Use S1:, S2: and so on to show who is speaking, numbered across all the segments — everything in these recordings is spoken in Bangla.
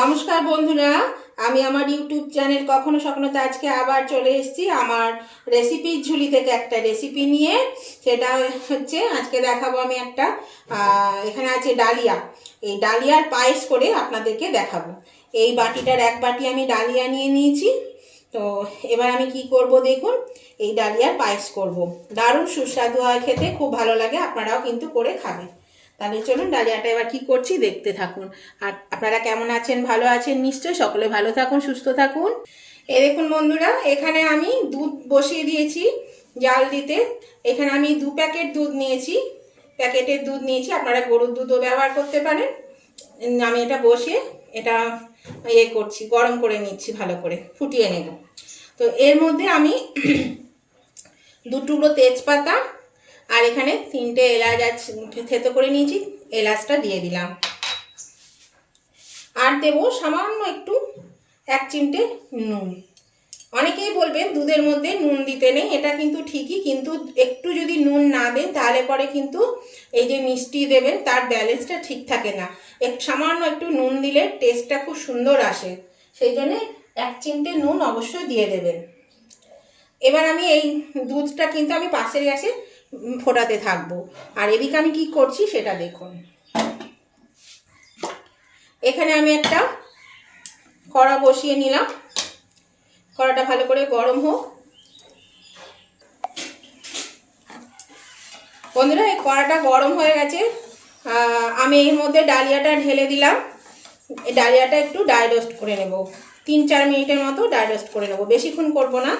S1: নমস্কার বন্ধুরা, আমি আমার ইউটিউব চ্যানেল কখনো সখনোতে আজকে আবার চলে এসেছি। আমার রেসিপির ঝুলি থেকে একটা রেসিপি নিয়ে, সেটা হচ্ছে আজকে দেখাবো আমি একটা এখানে আছে ডালিয়া। এই ডালিয়ার পায়েস করে আপনাদেরকে দেখাবো। এই বাটিটার এক বাটি আমি ডালিয়া নিয়ে নিয়েছি। তো এবার আমি কি করব দেখুন, এই ডালিয়ার পায়েস করব। দারুণ সুস্বাদু হয় খেতে, খুব ভালো লাগে, আপনারাও কিন্তু করে খাবেন। তাহলে চলুন ডালিয়াটা এবার কি করছি দেখতে থাকুন। আর আপনারা কেমন আছেন, ভালো আছেন? নিশ্চয়ই সকলে ভালো থাকুন, সুস্থ থাকুন। এ দেখুন বন্ধুরা, এখানে আমি দুধ বসিয়ে দিয়েছি জাল দিতে। এখানে আমি দু প্যাকেট দুধ নিয়েছি। প্যাকেটের দুধ নিয়েছি, আপনারা গরুর দুধও ব্যবহার করতে পারেন। আমি এটা বসে এটা ইয়ে করছি, গরম করে নিচ্ছি ভালো করে, ফুটিয়ে নেব। তো এর মধ্যে আমি দু টুকরো তেজপাতা আর এখানে তিনটে এলাচ আছে থেতো করে নিয়েছি, এলাচটা দিয়ে দিলাম। আর দেবো সামান্য একটু, এক চিমটে নুন। অনেকেই বলবেন দুধের মধ্যে নুন দিতে নেই, এটা কিন্তু ঠিকই, কিন্তু একটু যদি নুন না দেন তাহলে পরে কিন্তু এই যে মিষ্টি দেবেন, তার ব্যালেন্সটা ঠিক থাকে না। এক সামান্য একটু নুন দিলে টেস্টটা খুব সুন্দর আসে, সেই জন্যে এক চিমটে নুন অবশ্যই দিয়ে দেবেন। এবার আমি এই দুধটা কিন্তু আমি পাশের গ্যাসে ফোটাতে থাকব। আর এদিকে আমি কি করছি সেটা দেখুন। এখানে আমি একটা কড়া বসিয়ে নিলাম। কড়াটা ভালো করে গরম হোক। বন্ধুরা, এই কড়াটা গরম হয়ে গেছে। আমি এর মধ্যে ডালিয়াটা ঢেলে দিলাম। এই ডালিয়াটা একটু ডাই রোস্ট করে নেব। তিন চার মিনিটের মতো ডাই রোস্ট করে নেব। বেশিক্ষণ করব না।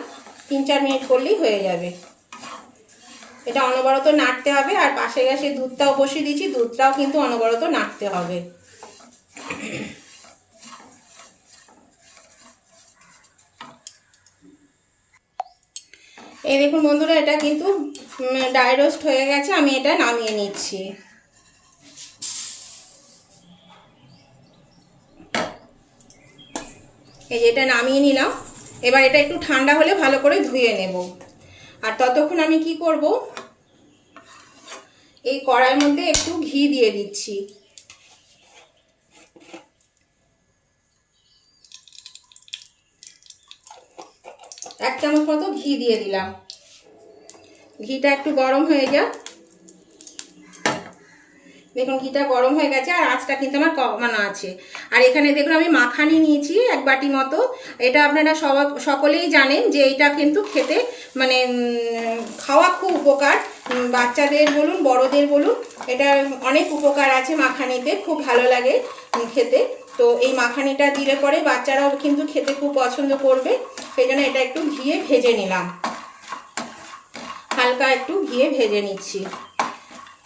S1: তিন চার মিনিট করলেই হয়ে যাবে। এটা অনবরত নাড়তে হবে আর পাশে গ্যাসে দুধটাও বসিয়ে দিচ্ছি দুধটাও কিন্তু অনবরত নাড়তে হবে। এই দেখুন বন্ধুরা, এটা কিন্তু ডাই রোস্ট হয়ে গেছে, আমি এটা নামিয়ে নিচ্ছি। এই যে এটা নামিয়ে নিলাম, এবার এটা একটু ঠান্ডা হলে ভালো করে ধুয়ে নেব। আর ততক্ষণ আমি কি করব এই কড়াইয়ের মধ্যে একটু ঘি দিয়ে দিচ্ছি। এক চামচ মতো ঘি দিয়ে দিলাম। ঘিটা একটু গরম হয়ে যাক। দেখুন, ঘিটা গরম হয়ে গেছে আর আঁচটা কিন্তু আমার কমানো আছে। আর এখানে দেখুন, আমি মাখানি নিয়েছি এক বাটি মতো। এটা আপনারা সকলেই জানেন যে এটা কিন্তু খেতে মানে খাওয়া খুব উপকার। বাচ্চাদের বলুন, বড়দের বলুন, এটা অনেক উপকার আছে মাখানিতে, খুব ভালো লাগে খেতে। তো এই মাখানিটা দিলে পরে বাচ্চারাও কিন্তু খেতে খুব পছন্দ করবে, সেই জন্য এটা একটু ঘিয়ে ভেজে নিলাম। হালকা একটু ঘিয়ে ভেজে নিচ্ছি।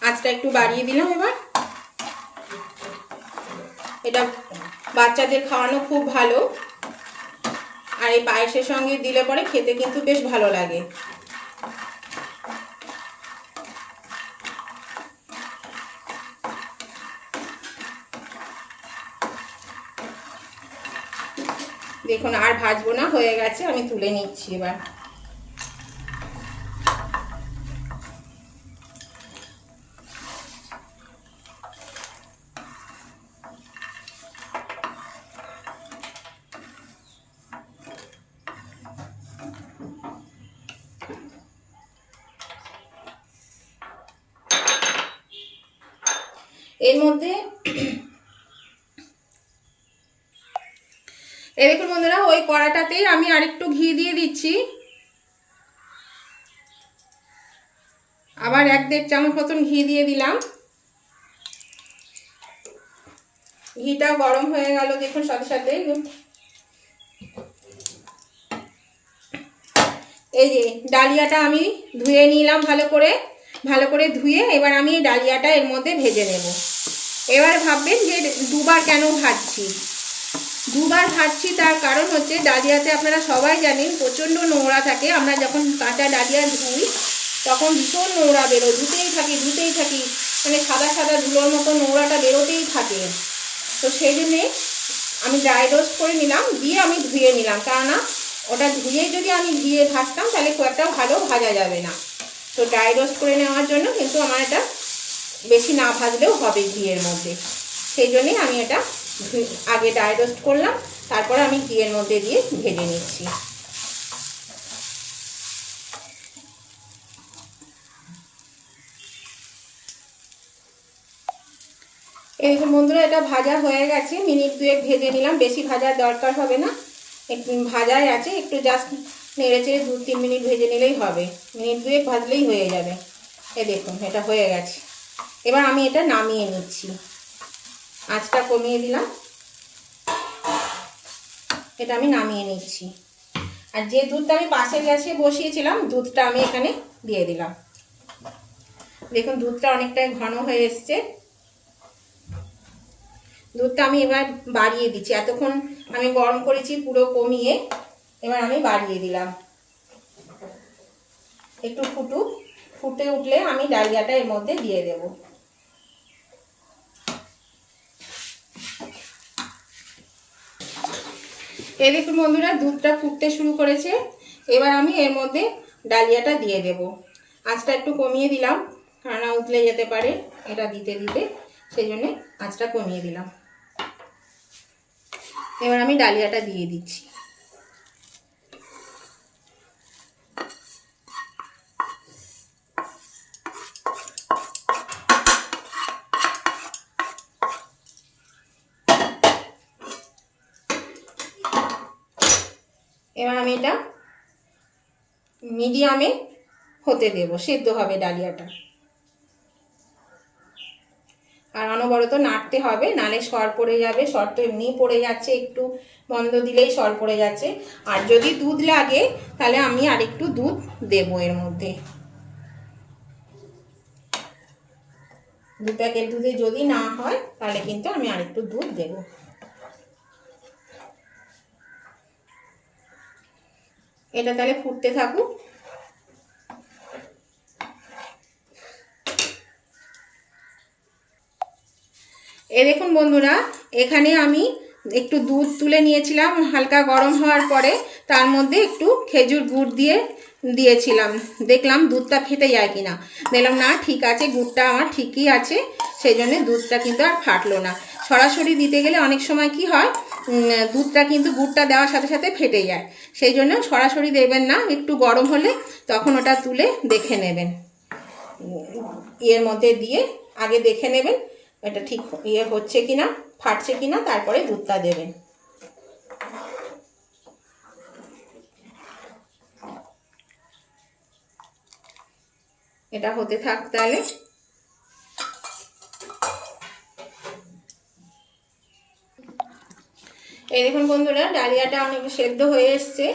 S1: আঁচটা একটু বাড়িয়ে দিলাম এবার। এটা বাচ্চাদের খাওয়ানো খুব ভালো। আর এই পায়েসের সঙ্গে দিলে পরে খেতে কিন্তু বেশ ভালো লাগে। দেখুন আর ভাজবো না হয়ে গেছে আমি তুলে নিচ্ছি এবার। এর মধ্যে দেখুন বন্ধুরা ওই কড়াটাতেই আমি আরেকটু ঘি দিয়ে দিচ্ছি। আবার এক দেড় চামচ মতন ঘি দিয়ে দিলাম। ঘিটা গরম হয়ে গেল, দেখুন সাথে সাথে। এই যে ডালিয়াটা আমি ধুয়ে নিলাম ভালো করে। ভালো করে ধুয়ে এবার আমি এই ডালিয়াটা এর মধ্যে ভেজে নেব। এবার ভাববেন যে দুবার কেন ভাজছি। দুবার ভাজছি তার কারণ হচ্ছে ডালিয়াতে আপনারা সবাই জানেন প্রচণ্ড নোংরা থাকে। আমরা যখন কাঁচা ডালিয়া ধুই, তখন ভীষণ নোংরা বেরো ধুতেই থাকি ধুতেই থাকি। মানে সাদা সাদা ধুলোর মতো নোংরাটা বেরোতেই থাকে। তো সেই জন্যে আমি ড্রাই রোস্ট করে নিলাম, দিয়ে আমি ধুয়ে নিলাম। কেননা ওটা ধুয়ে যদি আমি ধুয়ে ভাজতাম, তাহলে খুব একটা ভালো ভাজা যাবে না। তো ড্রাই রোস্ট করে নেওয়ার জন্য কিন্তু আমার এটা বেশি না ভাজলেও হবে ঘিয়ের মধ্যে। সেই জন্যেই আমি এটা আগে ড্রাই রোস্ট করলাম, তারপরে আমি ঘিয়ের মধ্যে দিয়ে ভেজে নিচ্ছি। এই বন্ধুরা, এটা ভাজা হয়ে গেছে। মিনিট দুয়েক ভেজে নিলাম, বেশি ভাজার দরকার হবে না। একটু ভাজাই আছে, একটু জাস্ট নেড়ে চেড়ে দু তিন মিনিট ভেজে নিলেই হবে। মিনিট দুয়েক ভাজলেই হয়ে যাবে। এ দেখুন, এটা হয়ে গেছে। এবার আমি এটা নামিয়ে নিচ্ছি। আঁচটা কমিয়ে দিলাম। এটা আমি নামিয়ে নিচ্ছি। আর যে দুধটা আমি পাশের গ্যাসে বসিয়েছিলাম, দুধটা আমি এখানে দিয়ে দিলাম। দেখুন, দুধটা অনেকটাই ঘন হয়ে এসছে। দুধটা আমি এবার বাড়িয়ে দিচ্ছি। এতক্ষণ আমি গরম করেছি, পুরো কমিয়ে এবার আমি বাড়িয়ে দিলাম। একটু ফুটুক। ফুটে উঠলে আমি ডালিয়াটা এর মধ্যে দিয়ে দেব। এই দেখুন বন্ধুরা, দুধটা ফুটতে শুরু করেছে। এবার আমি এর মধ্যে ডালিয়াটা দিয়ে দেব। আঁচটা একটু কমিয়ে দিলাম রান্না উতলে যেতে পারে, এটা দিতে দিতে। সেই জন্যে আঁচটা কমিয়ে দিলাম। এবার আমি ডালিয়াটা দিয়ে দিচ্ছি। এবার আমি এটা মিডিয়ামে হতে দেব, সেদ্ধ হবে ডালিয়াটা। আর অনবরত নাড়তে হবে, নালে সর পড়ে যাবে, সর তো এমনিই পড়ে যাচ্ছে, একটু বন্ধ দিলেই সর পড়ে যাচ্ছে। আর যদি দুধ লাগে, তাহলে আমি আর একটু দুধ দেব এর মধ্যে। দু প্যাকেট দুধে যদি না হয়, তাহলে কিন্তু আমি আরেকটু দুধ দেব। এটা তাহলে ফুটতে থাকুক। এ দেখুন বন্ধুরা, এখানে আমি একটু দুধ তুলে নিয়েছিলাম, হালকা গরম হওয়ার পরে তার মধ্যে একটু খেজুর গুড় দিয়ে দিয়েছিলাম। দেখলাম দুধটা ফেটে যায় কিনা। দেখলাম, না, ঠিক আছে, গুড়টা আমার ঠিকই আছে। সেই জন্যে দুধটা কিন্তু আর ফাটলো না। সরাসরি দিতে গেলে অনেক সময় কি হয় দুধটা কিন্তু গুড়টা দেওয়ার সাথে সাথে ফেটে যায়। সেই জন্য সরাসরি দেবেন না, একটু গরম হলে তখন ওটা তুলে দেখে নেবেন। ইয়ের মধ্যে দিয়ে আগে দেখে নেবেন, এটা ঠিক ইয়ে হচ্ছে কিনা, ফাটছে কিনা, তারপরে দুধটা দেবেন। এটা হতে থাক তাহলে। এই দেখুন বন্ধুরা, ডালিয়াটা অনেক সেদ্ধ হয়ে এসছে।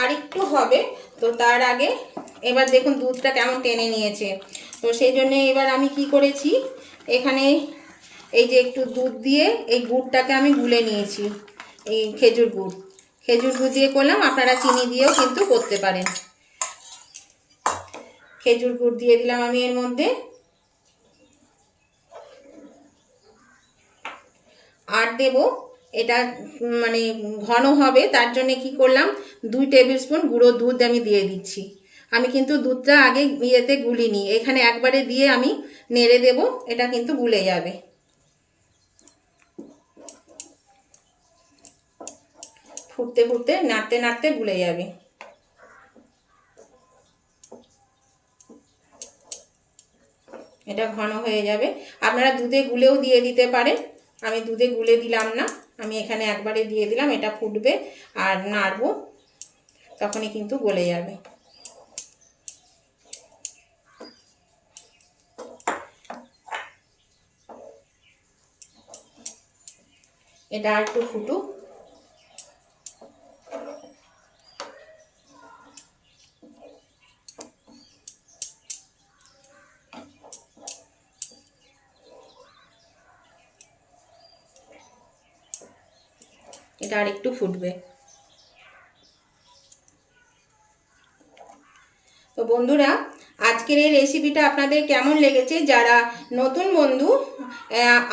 S1: আর একটু হবে, তো তার আগে এবার দেখুন দুধটা কেমন টেনে নিয়েছে। তো সেই জন্য এবার আমি কি করেছি, এখানে এই যে একটু দুধ দিয়ে এই গুড়টাকে আমি গুলে নিয়েছি, এই খেজুর গুড়। খেজুর গুড় দিয়ে করলাম, আপনারা চিনি দিয়েও কিন্তু করতে পারেন। খেজুর গুড় দিয়ে দিলাম আমি এর মধ্যে। আর দেব এটা মানে ঘন হবে, তার জন্য কি করলাম, দুই টেবিল স্পুন গুঁড়ো দুধ আমি দিয়ে দিচ্ছি। আমি কিন্তু দুধটা আগে ইয়েতে গুলিনি, এখানে একবারে দিয়ে আমি নেড়ে দেব, এটা কিন্তু গুলে যাবে। ফুটতে ফুটতে, নাড়তে নাড়তে গুলে যাবে। এটা ঘন হয়ে যাবে। আপনারা দুধে গুলেও দিয়ে দিতে পারেন, আমি দুধে গুলে দিলাম না। আমি এখানে একবারে দিয়ে দিলাম, এটা ফুটবে আর নাড়বো, তখনই কিন্তু গলে যাবে। এটা একটু ফুটুক। আর একটু ফুটবে। তো বন্ধুরা, আজকের এই রেসিপিটা আপনাদের কেমন লেগেছে? যারা নতুন বন্ধু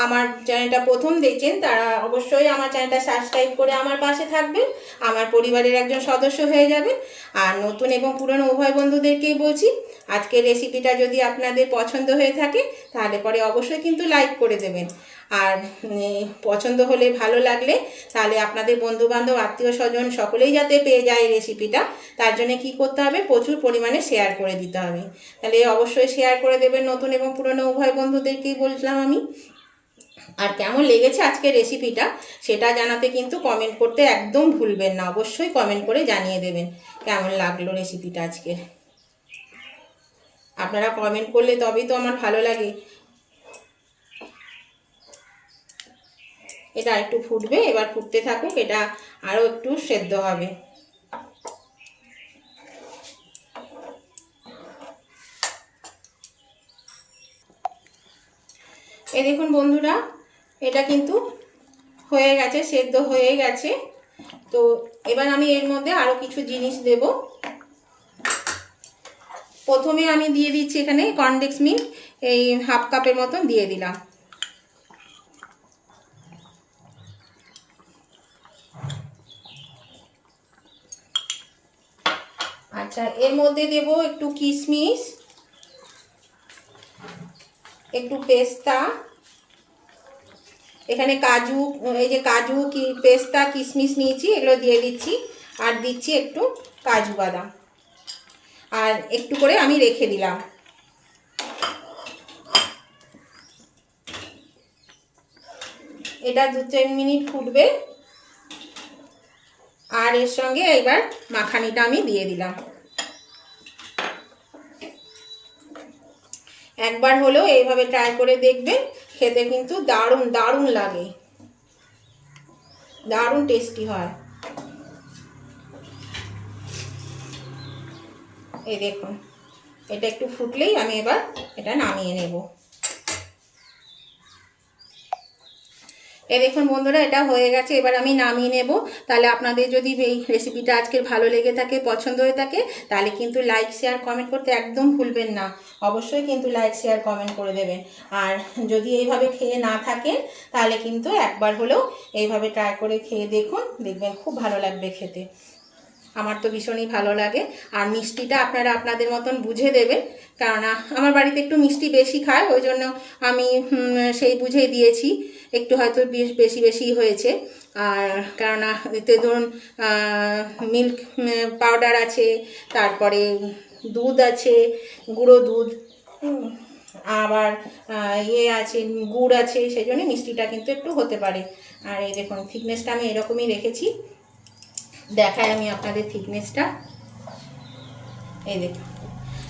S1: আমার চ্যানেলটা প্রথম দেখছেন, তারা অবশ্যই আমার চ্যানেলটা সাবস্ক্রাইব করে আমার পাশে থাকবেন। আমার পরিবারের একজন সদস্য হয়ে যাবেন। আর নতুন এবং পুরনো উভয় বন্ধুদেরকেই বলছি, আজকের রেসিপিটা যদি আপনাদের পছন্দ হয়ে থাকে, তাহলে পরে অবশ্যই কিন্তু লাইক করে দেবেন। আর পছন্দ হলে ভালো লাগলে, তাহলে আপনাদের বন্ধুবান্ধব, আত্মীয় স্বজন সকলেই যাতে পেয়ে যায় রেসিপিটা তার জন্য কি করতে হবে? প্রচুর পরিমাণে শেয়ার করে দিতে হবে। তাহলে অবশ্যই শেয়ার করে দেবেন নতুন এবং পুরনো উভয় বন্ধুদেরকেই বলছিলাম আমি। আর কেমন লেগেছে আজকের রেসিপিটা সেটা জানাতে কিন্তু কমেন্ট করতে একদম ভুলবেন না। অবশ্যই কমেন্ট করে জানিয়ে দেবেন কেমন লাগল রেসিপিটা আজকে আপনারা কমেন্ট করলে তবেই তো আমার ভালো লাগে। এটা একটু ফুটবে, এবার ফুটতে থাকুক, এটা আরও একটু সেদ্ধ হবে। এ দেখুন বন্ধুরা, এটা কিন্তু হয়ে গেছে, সেদ্ধ হয়ে গেছে। তো এবার আমি এর মধ্যে আরও কিছু জিনিস দেব। প্রথমে আমি দিয়ে দিচ্ছি এখানে কনডেক্স মিল্ক এই হাফ কাপের মতন দিয়ে দিলাম। আচ্ছা এর মধ্যে দেব একটু কিশমিশ, একটু পেস্তা, এখানে কাজু, এই যে কাজু কি, পেস্তা, কিশমিশ নিয়েছি, এগুলো দিয়ে দিচ্ছি, আর দিচ্ছি একটু কাজু বাদাম। আর একটু করে আমি রেখে দিলাম। এটা দু তিন মিনিট ফুটবে। আর এর সঙ্গে এবার মাখানিটা আমি দিয়ে দিলাম। একবার হলেও এইভাবে ট্রাই করে দেখবেন, খেতে কিন্তু দারুণ দারুণ লাগে। দারুণ টেস্টি হয়। এই দেখুন, এটা একটু ফুটলেই আমি এবার এটা নামিয়ে নেব। এই দেখুন বন্ধুরা, এটা হয়ে গেছে। এবার আমি নামিয়ে নেব। তাহলে আপনাদের যদি এই রেসিপিটা আজকে ভালো লেগে থাকে, পছন্দ হয়ে থাকে, তাহলে কিন্তু লাইক শেয়ার কমেন্ট করতে একদম ভুলবেন না। অবশ্যই কিন্তু লাইক শেয়ার কমেন্ট করে দেবেন। আর যদি এইভাবে খেয়ে না থাকেন, তাহলে কিন্তু একবার হলেও এইভাবে ট্রাই করে খেয়ে দেখুন, দেখবেন খুব ভালো লাগবে খেতে। আমার তো ভীষণই ভালো লাগে। আর মিষ্টিটা আপনারা আপনাদের মতন বুঝে দেবেন, কেননা আমার বাড়িতে একটু মিষ্টি বেশি খায়, ওই জন্য আমি সেই বুঝে দিয়েছি। একটু হয়তো বেশ, বেশি বেশি হয়েছে। আর কেননা, এতে ধরুন মিল্ক পাউডার আছে, তারপরে দুধ আছে, গুঁড়ো দুধ আবার ইয়ে আছে, গুড় আছে, সেই জন্য মিষ্টিটা কিন্তু একটু হতে পারে। আর এই দেখুন থিকনেসটা আমি এরকমই রেখেছি। দেখাই আমি আপনাদের থিকনেসটা এই দেখুন।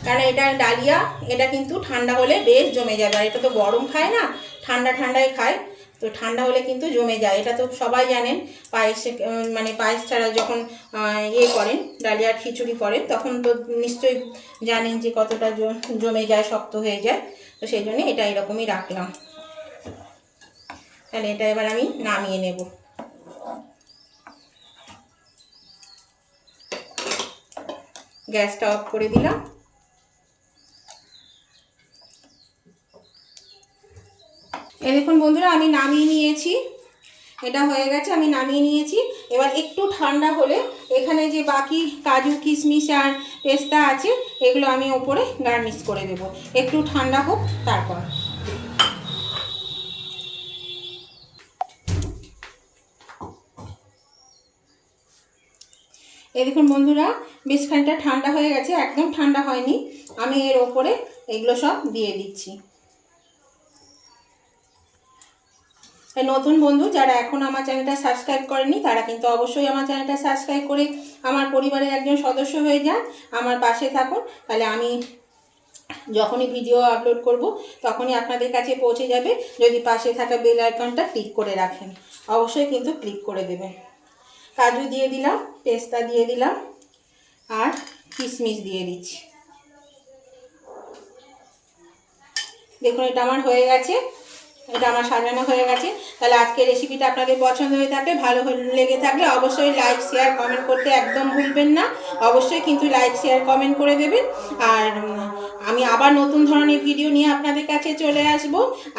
S1: কারণ এটা ডালিয়া, এটা কিন্তু ঠান্ডা হলে বেশ জমে যাবে। আর এটা তো গরম খায় না, ঠান্ডা ঠান্ডায় খায়। তো ঠান্ডা হলে কিন্তু জমে যায়। এটা তো সবাই জানেন, পায়েসে মানে পায়েস ছাড়া যখন ইয়ে করেন, ডালিয়ার খিচুড়ি করেন, তখন তো নিশ্চয়ই জানেন যে কতটা জমে যায়, শক্ত হয়ে যায়। তো সেই জন্য এটা এরকমই রাখলাম। তাহলে এটা এবার আমি নামিয়ে নেব। গ্যাসটা অফ করে দিলাম। এই দেখুন বন্ধুরা, আমি নামিয়ে নিয়েছি। এটা হয়ে গেছে, আমি নামিয়ে নিয়েছি। এবার একটু ঠান্ডা হলে এখানে যে বাকি কাজু, কিশমিশ আর পেস্তা আছে, এগুলো আমি ওপরে গার্নিশ করে দেব। একটু ঠান্ডা হোক, তারপর। এই দেখুন বন্ধুরা, বেশ খানিকটা ঠান্ডা হয়ে গেছে, একদম ঠান্ডা হয়নি। আমি এর ওপরে এগুলো সব দিয়ে দিচ্ছি। নতুন বন্ধু যারা এখন আমার চ্যানেলটা সাবস্ক্রাইব করেনি, তারা কিন্তু অবশ্যই আমার চ্যানেলটা সাবস্ক্রাইব করে আমার পরিবারের একজন সদস্য হয়ে যান, আমার পাশে থাকুন। তাহলে আমি যখনই ভিডিও আপলোড করব, তখনই আপনাদের কাছে পৌঁছে যাবে। যদি পাশে থাকা বেল আইকনটা ক্লিক করে রাখেন, অবশ্যই কিন্তু ক্লিক করে দেবেন। কাজু দিয়ে দিলাম, পেস্তা দিয়ে দিলাম, আর কিশমিশ দিয়ে দিচ্ছি। দেখুন, এটা আমার হয়ে গেছে। এটা আমার সাজানো হয়ে গেছে। তাহলে আজকের রেসিপিটা আপনাদের পছন্দ হয়ে থাকে ভালো লেগে থাকলে অবশ্যই লাইক শেয়ার কমেন্ট করতে একদম ভুলবেন না। অবশ্যই কিন্তু লাইক শেয়ার কমেন্ট করে দেবেন। আর আমি আবার নতুন ধরনের ভিডিও নিয়ে আপনাদের কাছে চলে আসব।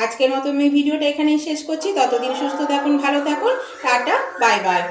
S1: আজকের মতো আমি ভিডিওটা এখানেই শেষ করছি। ততদিন সুস্থ থাকুন, ভালো থাকুন। Tata bye bye